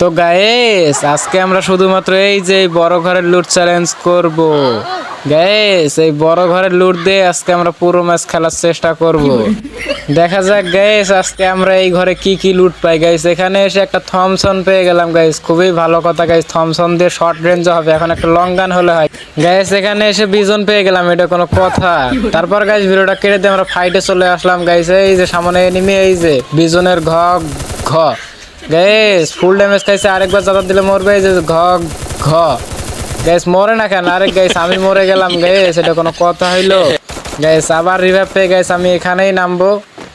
তো গায়েস আজকে আমরা শুধুমাত্র এই যে বড় ঘরের লুট চ্যালেঞ্জ করব। গায়েস এই বড় ঘরের লুট দিয়ে আজকে আমরা পুরো ম্যাচ খেলার চেষ্টা করব। দেখা যাক গাইস আজকে আমরা এই ঘরে কি কি লুট পাই। গাইস এখানে এসে একটা থমসন পেয়ে গেলাম গাইস খুবই ভালো কথা গাইস থমসন দিয়ে শর্ট রেঞ্জ হবে, এখন একটা লং গান হলে হয়। গাইস এখানে এসে বিজন পেয়ে গেলাম, এটা কোনো কথা। তারপর গাইস ভিডিওটা কেটে দিয়ে আমরা ফাইটে চলে আসলাম গাইস এই যে সামনে এনিমি এই যে বিজনের ঘ ঘ। গাইস ফুল ড্যামেজ খাইছে, আরেকবার জাদা দিলে মরবে যে ঘ ঘ। গাইস মরে না কেন? আরে গাইস আমি মরে গেলাম গাইস এটা কোনো কথা হইল। গাইস আবার রিভাইভ পেয়ে গাইস আমি এখানেই নামবো।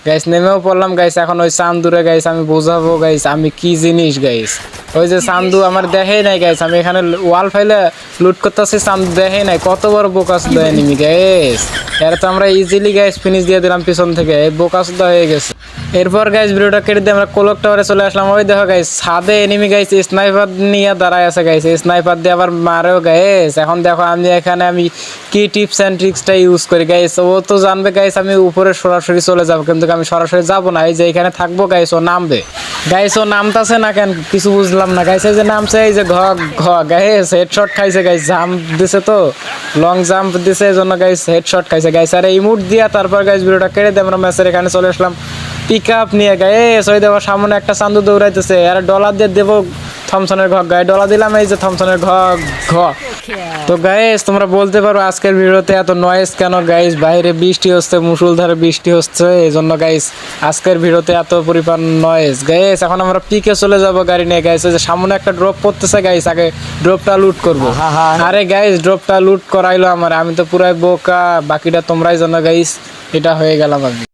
গাইস নেমেও পড়লাম গাইস এখন ওই চান্দুরে গাইস আমি বোঝাবো গাইস আমি কি জিনিস গাইস ওই যে চান্দু আমার দেখেই নাই গাইস আমি এখানে ওয়াল ফাইলে লুট করতেছি চান্দু দেখেই নাই। কত বড় বোকাস দেয় নিমি গাইস এর তো আমরা ইজিলি গাইস ফিনিশ দিয়ে দিলাম পিছন থেকে। এই বোকাস হয়ে গেছে। এরপর গাইস ভিডিওটা কেটে দিয়ে আমরা কোলক টাওয়ারে চলে আসলাম। ওই দেখো গাইস ছাদে এনিমি গাইস স্নাইপার নিয়ে দাঁড়ায় আছে গাইস স্নাইপার দিয়ে আবার মারেও গাইস এখন দেখো আমি এখানে আমি কি টিপস অ্যান্ড ট্রিক্সটা ইউজ করি গাইস ও তো জানবে গাইস আমি উপরে সরাসরি চলে যাব কিন্তু আমি সরাসরি যাব না। এই যে এখানে থাকব গাইস ও নামবে। গাইস, ও নামতাছে না কেন? কিছু বুঝলাম না। এই যে নামছে, এই যে ঘ ঘ। গাইস হেডশট খাইছে, গাইস জাম্প দিছে তো। লং জাম্প দিছে, এই জন্য গাইস হেডশট খাইছে। গাইস, আর, এই মুড দিয়া তারপর গাইস ভিডিওটা কেটে দিয়ে আমরা ম্যাচের এখানে চলে আসলাম। পিক আপ নিয়ে, গাইস, ওই দেখো, সামনে একটা চান্দু দৌড়াইতেছে। আর ডলার দিয়ে দেবো থমসনের ঘ গায়ে ডলার দিলাম, এই যে থমসনের ঘ ঘ। তো গাইস তোমরা বলতে পারো আজকের ভিডিওতে এত নয়েজ কেন? গাইস বাইরে বৃষ্টি হচ্ছে মুসুলধারে বৃষ্টি হচ্ছে এই জন্য গাইস আজকের ভিডিওতে এত পরিমাণ নয়েজ গাইস এখন আমরা পিকে চলে যাব গাড়ি নিয়ে গাইস যে সামনে একটা ড্রপ পড়তেছে গাইস আগে ড্রপটা লুট করব। আরে গাইস ড্রপটা লুট করাইলো আমার আমি তো পুরাই বোকা বাকিটা তোমরাই জানো গাইস এটা হয়ে গেলাম আমি